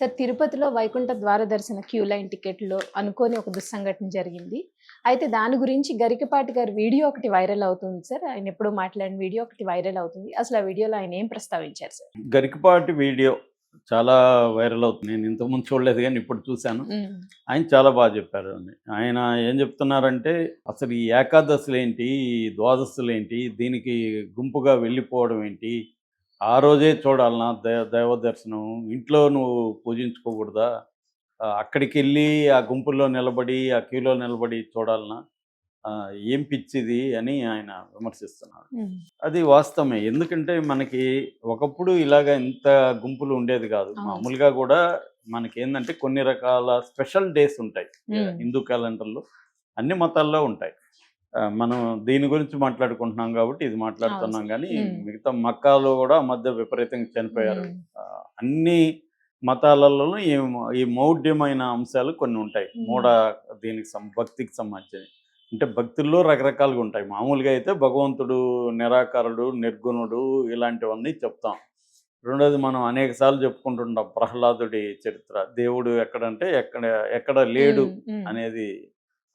Sir తిరుపతిలో వైకుంఠ ద్వార దర్శన క్యూ లైన్ టికెట్లో అనుకోని ఒక దుస్సంఘటన జరిగింది. అయితే దాని గురించి గరికపాటి గారి వీడియో ఒకటి వైరల్ అవుతుంది సార్. ఆయన ఎప్పుడో మాట్లాడిన వీడియో ఒకటి వైరల్ అవుతుంది. అసలు ఆ వీడియోలో ఆయన ఏం ప్రస్తావించారు సార్? గరికపాటి వీడియో చాలా వైరల్ అవుతుంది. నేను ఇంతకుముందు చూడలేదు కానీ ఇప్పుడు చూశాను. ఆయన చాలా బాగా చెప్పారు ఆయన ఏం చెప్తున్నారంటే అసలు ఈ ఏకాదశులు ఏంటి ఈ ద్వాదశులు ఏంటి దీనికి గుంపుగా వెళ్ళిపోవడం ఏంటి ఆ రోజే చూడాలనా? దే దైవ దర్శనం. ఇంట్లో నువ్వు పూజించుకోకూడదా? అక్కడికి వెళ్ళి ఆ గుంపుల్లో నిలబడి ఆ క్యూలో నిలబడి చూడాలనా? ఏం పిచ్చిది అని ఆయన విమర్శిస్తున్నారు. ఉమ్, అది వాస్తవమే. ఎందుకంటే మనకి ఒకప్పుడు ఇలాగ ఇంత గుంపులు ఉండేది కాదు. మామూలుగా కూడా మనకి ఏంటంటే కొన్ని రకాల స్పెషల్ డేస్ ఉంటాయి. హిందూ క్యాలెండర్లో అన్ని మతాల్లో ఉంటాయి. మనం దీని గురించి మాట్లాడుకుంటున్నాం కాబట్టి ఇది మాట్లాడుతున్నాం. కానీ. మిగతా మక్కాలో కూడా మధ్య విపరీతంగా చనిపోయారు అన్ని మతాలలోనూ ఈ ఈ మౌఢ్యమైన అంశాలు కొన్ని ఉంటాయి. మూఢ దీనికి సం- భక్తికి సంబంధించినవి అంటే భక్తుల్లో రకరకాలుగా ఉంటాయి మామూలుగా అయితే భగవంతుడు నిరాకారుడు నిర్గుణుడు ఇలాంటివన్నీ చెప్తాం రెండోది మనం అనేక సార్లు చెప్పుకుంటుంటాం ప్రహ్లాదుడి చరిత్ర దేవుడు ఎక్కడంటే ఎక్కడ ఎక్కడ లేడు. అనేది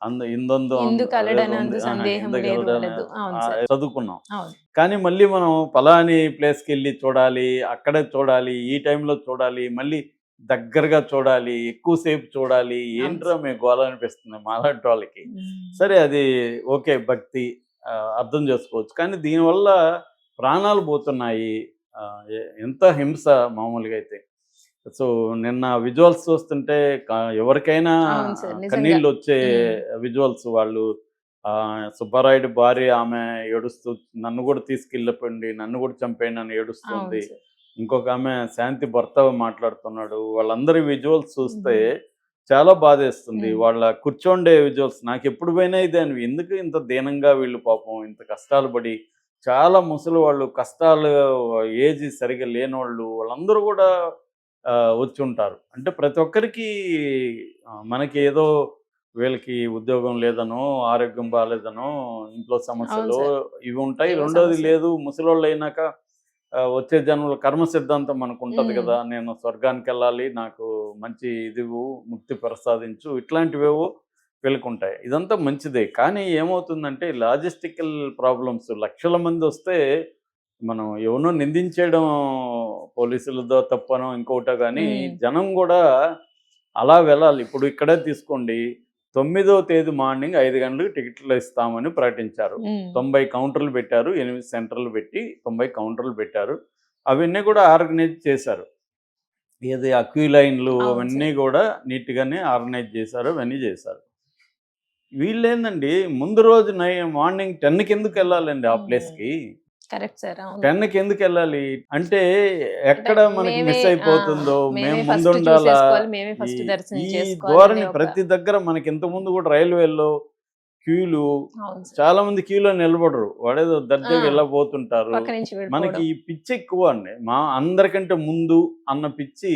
అంద ఇందొందు. చదువుకున్నాం. కానీ మళ్ళీ మనం పలాని ప్లేస్కి వెళ్ళి చూడాలి అక్కడే చూడాలి ఈ టైంలో చూడాలి మళ్ళీ దగ్గరగా చూడాలి ఎక్కువసేపు చూడాలి ఏంట్రా మేము గోల అనిపిస్తుంది మాలాంటి వాళ్ళకి. సరే అది ఓకే భక్తి అర్థం చేసుకోవచ్చు. కానీ దీనివల్ల ప్రాణాలు పోతున్నాయి. ఎంత హింస మామూలుగా అయితే. సో నిన్న విజువల్స్ చూస్తుంటే ఎవరికైనా. కన్నీళ్ళు వచ్చే విజువల్స్ వాళ్ళు ఆ, సుబ్బారాయుడు భార్య ఆమె ఏడుస్తూ నన్ను కూడా తీసుకెళ్ళిపోయింది నన్ను కూడా చంపేయండి అని ఏడుస్తుంది. ఇంకొక ఆమె శాంతి భర్త మాట్లాడుతున్నాడు. వాళ్ళందరి విజువల్స్ చూస్తే చాలా బాధేస్తుంది. వాళ్ళ కూర్చోండే విజువల్స్ నాకు ఎప్పుడు పోయినా ఇదే అని. ఎందుకు ఇంత దీనంగా వీళ్ళు పాపం ఇంత కష్టాలు పడి చాలా ముసలి వాళ్ళు కష్టాలు ఏజ్ సరిగా లేని వాళ్ళు వాళ్ళందరూ కూడా వచ్చి ఉంటారు అంటే ప్రతి ఒక్కరికి మనకి ఏదో వీళ్ళకి ఉద్యోగం లేదనో ఆరోగ్యం బాగాలేదనో ఇంట్లో సమస్యలు. ఇవి ఉంటాయి రెండోది. లేదు ముసలోళ్ళు అయినాక వచ్చే జన్మలో కర్మ సిద్ధాంతం మనకు ఉంటుంది. కదా నేను స్వర్గానికి వెళ్ళాలి నాకు మంచి ఇది ముక్తి ప్రసాదించు ఇట్లాంటివేవో వీళ్ళకుంటాయి ఇదంతా మంచిదే కానీ ఏమవుతుందంటే లాజిస్టికల్ ప్రాబ్లమ్స్ లక్షల మంది వస్తే మనం ఎవరినో నిందించేయడం పోలీసులతో తప్పనో ఇంకోటో కానీ. జనం కూడా అలా వెళ్ళాలి. ఇప్పుడు ఇక్కడే తీసుకోండి. తొమ్మిదో తేదీ మార్నింగ్ ఐదు గంటలకు టికెట్లు ఇస్తామని ప్రకటించారు. తొంభై కౌంటర్లు పెట్టారు. ఎనిమిది సెంటర్లు పెట్టి తొంభై కౌంటర్లు పెట్టారు. అవన్నీ కూడా ఆర్గనైజ్ చేశారు. ఏది ఆ క్యూ లైన్లు అవును అవన్నీ కూడా నీట్గానే ఆర్గనైజ్ చేశారు అవన్నీ చేశారు. వీళ్ళేందండి? ముందు రోజు నై మార్నింగ్ టెన్కి ఎందుకు వెళ్ళాలండి ఆ. ప్లేస్కి? కరెక్ట్ సార్ అవును టెన్కి ఎందుకు వెళ్ళాలి అంటే ఎక్కడ మనకి మిస్ అయిపోతుందో మేమే ముందు ఈ- ధోరణి ప్రతి దగ్గర మనకి ఇంత ముందు కూడా రైల్వేలో క్యూలు. చాలా మంది క్యూలో నిలబడరు వాడేదో దర్జాగా ఆ. వెళ్ళబోతుంటారు మనకి. ఈ పిచ్చి ఎక్కువ అండి మా అందరికంటే ముందు అన్న పిచ్చి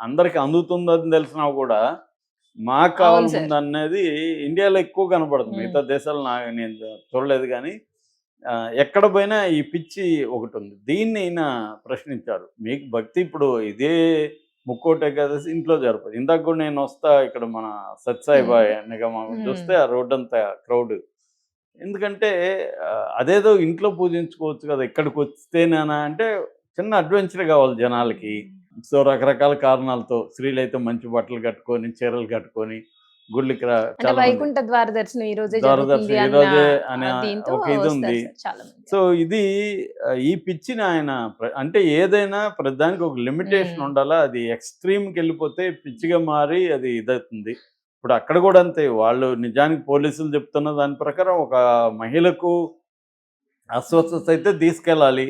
అందరికి అందుతుందని తెలిసినా కూడా మాకు కావాల్సింది. అనేది ఇండియాలో ఎక్కువ కనపడుతుంది మ్మ్. మిగతా దేశాలు నా నేను చూడలేదు కానీ ఎక్కడ పోయినా ఈ పిచ్చి ఒకటి ఉంది. దీన్ని ఈయన ప్రశ్నించారు. మీకు భక్తి ఇప్పుడు ఇదే ముక్కోటి ఏకాదశి ఇంట్లో జరపదు. ఇందాక కూడా నేను వస్తా ఇక్కడ మన సత్సాయి మ్మ్. బాయ్ నిగమ. చూస్తే ఆ రోడ్ అంతా క్రౌడ్. ఎందుకంటే అదేదో ఇంట్లో పూజించుకోవచ్చు కదా ఇక్కడికి వస్తేనేనా అంటే చిన్న అడ్వెంచర్ కావాలి జనాలకి. సో రకరకాల కారణాలతో స్త్రీలు అయితే మంచి బట్టలు కట్టుకొని చీరలు కట్టుకొని గుళ్ళకి. వైకుంఠ ద్వార దర్శనం ఈ రోజే ద్వార దర్శనం ఈ రోజే అనే ఒక ఇది ఉంది. సో ఇది ఈ పిచ్చిని ఆయన అంటే ఏదైనా ప్రతిదానికి ఒక లిమిటేషన్. ఉండాలా అది ఎక్స్ట్రీమ్కి వెళ్ళిపోతే పిచ్చిగా మారి అది ఇదవుతుంది ఇప్పుడు అక్కడ కూడా అంతే వాళ్ళు నిజానికి పోలీసులు చెప్తున్న దాని ప్రకారం ఒక మహిళకు అస్వస్థత అయితే తీసుకెళ్ళాలి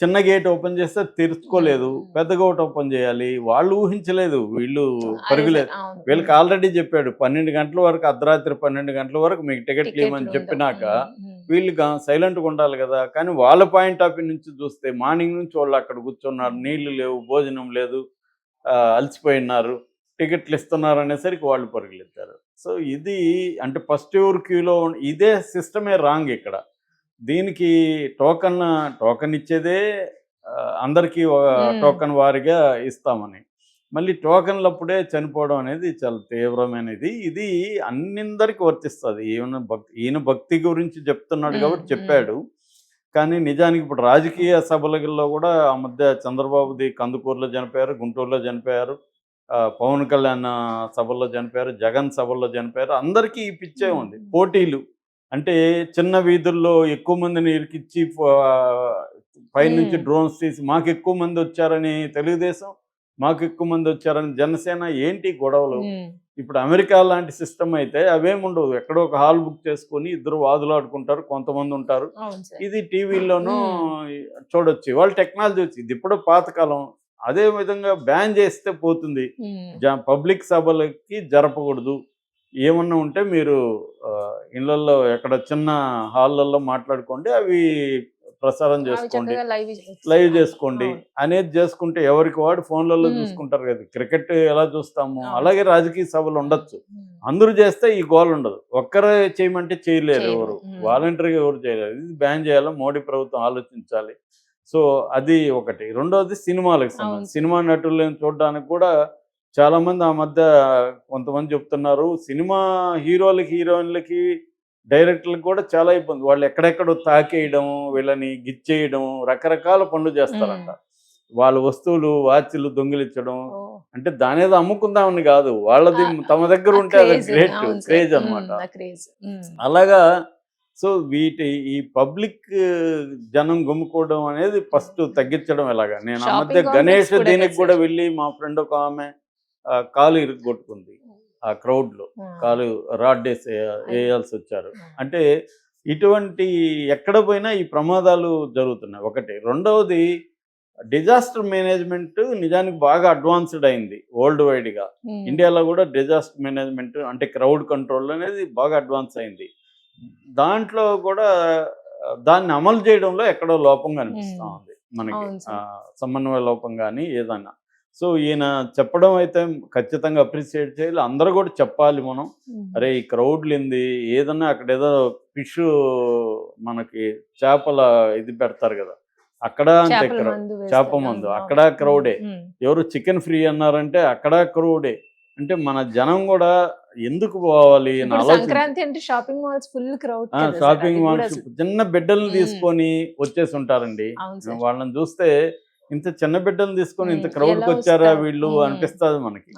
చిన్న గేట్ ఓపెన్ చేస్తే తెరుచుకోలేదు. మ్మ్. పెద్ద గేట్ ఓపెన్ చేయాలి. వాళ్ళు ఊహించలేదు. వీళ్ళు పరుగులేదు. వీళ్ళకి ఆల్రెడీ చెప్పాడు. పన్నెండు గంటల వరకు అర్ధరాత్రి పన్నెండు గంటల వరకు మీకు టికెట్లు ఇవ్వమని ఉండవు. చెప్పినాక ఉమ్, ఉమ్. వీళ్ళు సైలెంట్గా ఉండాలి కదా. కానీ వాళ్ళ పాయింట్ ఆఫ్ వ్యూ నుంచి చూస్తే మార్నింగ్ నుంచి వాళ్ళు అక్కడ కూర్చున్నారు. నీళ్ళు లేవు భోజనం లేదు అలసిపోయినారు టికెట్లు ఇస్తున్నారు అనేసరికి వాళ్ళు పరుగులెత్తారు. సో ఇది అంటే ఫస్ట్ ఎవర్ క్యూలో ఇదే సిస్టమే రాంగ్ ఇక్కడ. దీనికి టోకన్ టోకన్ ఇచ్చేదే అందరికీ. టోకన్ వారిగా ఇస్తామని. మళ్ళీ టోకన్లప్పుడే చనిపోవడం అనేది చాలా తీవ్రమైనది. ఇది అన్నిందరికి వర్తిస్తుంది. ఈయన భక్తి ఈయన భక్తి గురించి చెప్తున్నాడు కాబట్టి. చెప్పాడు. కానీ నిజానికి ఇప్పుడు రాజకీయ సభలలో కూడా ఆ మధ్య చంద్రబాబుది కందుకూరులో చనిపోయారు గుంటూరులో చనిపోయారు పవన్ కళ్యాణ్ సభల్లో చనిపోయారు జగన్ సభల్లో చనిపోయారు. అందరికీ ఈ పిచ్చే ఉంది. పోటీలు. అంటే చిన్న వీధుల్లో ఎక్కువ మందిని ఇరికిచ్చి పైనుంచి. డ్రోన్స్ తీసి మాకు ఎక్కువ మంది వచ్చారని తెలుగుదేశం మాకు ఎక్కువ మంది వచ్చారని జనసేన ఏంటి గొడవలు? ఇప్పుడు అమెరికా లాంటి సిస్టమ్ అయితే అవేం ఉండవు. ఎక్కడో ఒక హాల్ బుక్ చేసుకొని ఇద్దరు వాదులాడుకుంటారు కొంతమంది ఉంటారు. ఇది టీవీలోనూ చూడొచ్చు. వాళ్ళ టెక్నాలజీ వచ్చి ఇది ఇప్పుడు పాతకాలం. అదే విధంగా బ్యాన్ చేస్తే పోతుంది. పబ్లిక్ సభలకి జరపకూడదు. ఏమన్నా ఉంటే మీరు ఆ, ఇళ్ళల్లో ఎక్కడ చిన్న హాళ్ళల్లో మాట్లాడుకోండి అవి ప్రసారం చేసుకోండి. లైవ్ చేసుకోండి. అనేది చేసుకుంటే ఎవరికి వాడు ఫోన్లలో. చూసుకుంటారు కదా క్రికెట్ ఎలా చూస్తాము. అలాగే రాజకీయ సభలు ఉండొచ్చు. అందరూ చేస్తే ఈ గోల్ ఉండదు. ఒక్కరే చేయమంటే చేయలేరు. ఎవరు. వాలంటరీగా ఎవరు చేయలేరు. ఇది బ్యాన్ చేయాలి? మోడీ ప్రభుత్వం ఆలోచించాలి. సో అది ఒకటి. రెండోది సినిమాలకు. సంబంధించి. సినిమా నటులను చూడడానికి కూడా చాలా మంది ఆ మధ్య కొంతమంది చెప్తున్నారు సినిమా హీరోలకి హీరోయిన్లకి డైరెక్టర్లకు కూడా చాలా ఇబ్బంది. వాళ్ళు ఎక్కడెక్కడో తాకేయడం వీళ్ళని గిచ్చేయడం రకరకాల పనులు చేస్తారంట. వాళ్ళ వస్తువులు వాచ్లు దొంగిలించడం. అంటే దాని ఏదో అమ్ముకుందామని కాదు వాళ్ళది తమ దగ్గర ఉంటే అది గ్రేట్. క్రేజ్. ఉమ్, అలాగా సో వీటి ఈ పబ్లిక్ జనం గుమ్ముకోవడం అనేది ఫస్ట్ తగ్గించడం ఎలాగా? నేను ఆ మధ్య గణేష్ దీనికి కూడా? వెళ్ళి మా ఫ్రెండ్ ఒక ఆమె కాలు ఇరుగ్గొట్టుకుంది ఆ crowd లో కాలు రాడ్ వేసి వేయాల్సి వచ్చారు అంటే ఇటువంటి ఎక్కడ పోయినా ఈ ప్రమాదాలు జరుగుతున్నాయి. ఒకటి. రెండవది డిజాస్టర్ మేనేజ్మెంట్ నిజానికి బాగా అడ్వాన్స్డ్ అయింది వరల్డ్ వైడ్గా. ఇండియాలో కూడా డిజాస్టర్ మేనేజ్మెంట్ అంటే క్రౌడ్ కంట్రోల్ అనేది బాగా అడ్వాన్స్ అయింది. దాంట్లో కూడా దాన్ని అమలు చేయడంలో ఎక్కడో లోపం కనిపిస్తూ. ఉంది మనకి. సమన్వయ లోపం కానీ ఏదైనా సో ఈయన చెప్పడం అయితే ఖచ్చితంగా అప్రిషియేట్ చేయాలి. అందరూ కూడా చెప్పాలి మనం. అరే ఈ క్రౌడ్లు ఏంది ఏదన్నా అక్కడ ఏదో ఫిష్ మనకి చేపల ఇది పెడతారు కదా అక్కడ అంతే వేస్తారు. చేప మందు అక్కడ. క్రౌడే. ఎవరు చికెన్ ఫ్రీ అన్నారంటే అక్కడ క్రౌడే. అంటే మన జనం కూడా ఎందుకు పోవాలి సంక్రాంతి అంటే షాపింగ్ మాల్స్ ఫుల్ క్రౌడ్ ఆ, షాపింగ్ మాల్స్ చిన్న బిడ్డలను తీసుకొని వచ్చేసి ఉంటారండి. వాళ్ళని చూస్తే ఇంత చిన్న బిడ్డలు తీసుకొని ఇంత మ్మ్. క్రౌడ్కి ఎలా వచ్చారా? వీళ్ళు. అనిపిస్తుంది మనకి.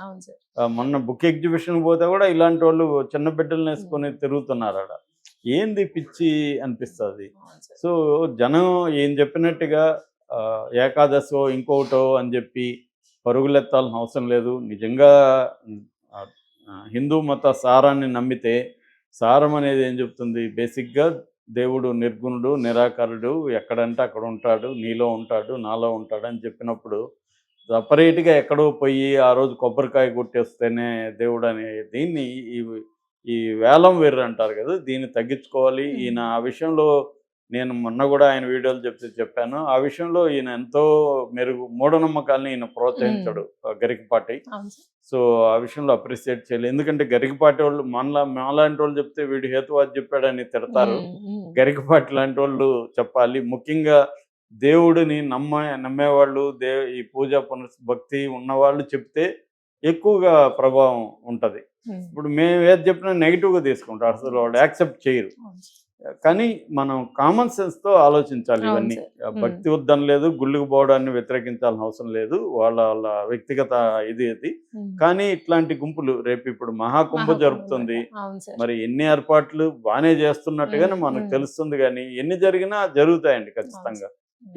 మొన్న బుక్ ఎగ్జిబిషన్ పోతే కూడా ఇలాంటి వాళ్ళు చిన్న బిడ్డలను వేసుకొని తిరుగుతున్నారు ఆడ. ఏంది పిచ్చి అనిపిస్తుంది. సో జనం ఏం చెప్పినట్టుగా ఏకాదశో ఇంకొకటో అని చెప్పి పరుగులెత్తాల్సిన అవసరం లేదు. నిజంగా హిందూ మత సారాన్ని నమ్మితే సారం అనేది ఏం చెప్తుంది? బేసిక్గా దేవుడు నిర్గుణుడు నిరాకరుడు ఎక్కడంటే అక్కడ ఉంటాడు నీలో ఉంటాడు నాలో ఉంటాడు అని చెప్పినప్పుడు సపరేట్గా ఎక్కడో పోయి ఆ రోజు కొబ్బరికాయ కొట్టేస్తేనే దేవుడు అనే దీన్ని ఈ ఈ వేలం వేర్రు అంటారు కదా దీన్ని తగ్గించుకోవాలి. ఈయన ఆ విషయంలో నేను మొన్న కూడా ఆయన వీడియోలు చెప్తే చెప్పాను. ఆ విషయంలో ఈయన ఎంతో మెరుగు మూఢనమ్మకాల్ని ఈయన ప్రోత్సహించాడు గరికపాటి సో ఆ విషయంలో అప్రిసియేట్ చేయాలి ఎందుకంటే గరికపాటి వాళ్ళు మనలా మనలాంటి వాళ్ళు చెప్తే వీడు హేతువాది చెప్పాడని తిడతారు. గరికపాటి లాంటి వాళ్ళు చెప్పాలి. ముఖ్యంగా దేవుడిని నమ్మ నమ్మేవాళ్ళు దే ఈ పూజ పునః భక్తి ఉన్నవాళ్ళు చెప్తే ఎక్కువగా ప్రభావం ఉంటుంది. ఇప్పుడు మేము ఏది చెప్పినా నెగిటివ్గా తీసుకుంటారు. అసలు వాళ్ళు యాక్సెప్ట్ చేయరు. కానీ మనం కామన్ సెన్స్తో ఆలోచించాలి ఇవన్నీ. భక్తి వద్దని లేదు గుళ్ళకి పోవడాన్ని వ్యతిరేకించాల్సిన అవసరం లేదు వాళ్ళ వాళ్ళ వ్యక్తిగత ఇది అది. కానీ ఇట్లాంటి గుంపులు రేపు ఇప్పుడు మహాకుంభ సార్. మరి ఎన్ని ఏర్పాట్లు బాగానే చేస్తున్నట్టుగానే మనకు. తెలుస్తుంది కానీ ఎన్ని జరిగినా జరుగుతాయండి ఖచ్చితంగా.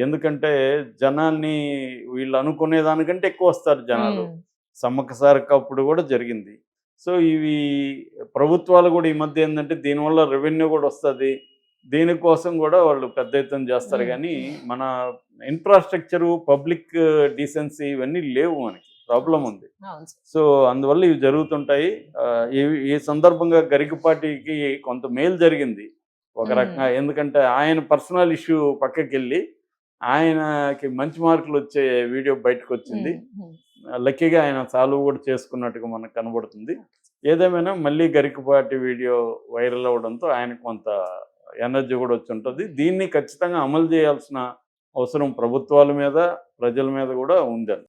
ఎందుకంటే జనాల్ని వీళ్ళు అనుకునే దానికంటే ఎక్కువ వస్తారు జనాలు. సమ్మక్క సారక్క అప్పుడు కూడా జరిగింది. సో ఇవి ప్రభుత్వాలు కూడా ఈ మధ్య ఏంటంటే దీనివల్ల రెవెన్యూ కూడా వస్తుంది. దీనికోసం కూడా వాళ్ళు పెద్ద ఎత్తున చేస్తారు. కానీ మన ఇన్ఫ్రాస్ట్రక్చరు పబ్లిక్ డీసెన్సీ ఇవన్నీ లేవు మనకి. ప్రాబ్లం ఉంది. సో అందువల్ల ఇవి జరుగుతుంటాయి. ఈ- సందర్భంగా గరికపాటికి కొంత మేలు జరిగింది. ఒక. రకంగా ఎందుకంటే ఆయన పర్సనల్ ఇష్యూ పక్కకి వెళ్ళి ఆయనకి మంచి మార్కులు వచ్చే వీడియో బయటకు వచ్చింది. లక్కీగా ఆయన సాల్వ్ కూడా చేసుకున్నట్టుగా మనకు కనబడుతుంది. ఏదేమైనా మళ్ళీ గరికపాటి వీడియో వైరల్ అవ్వడంతో ఆయనకు కొంత ఎనర్జీ కూడా వచ్చి ఉంటుంది. దీన్ని ఖచ్చితంగా అమలు చేయాల్సిన అవసరం ప్రభుత్వాల మీద ప్రజల మీద కూడా ఉందండి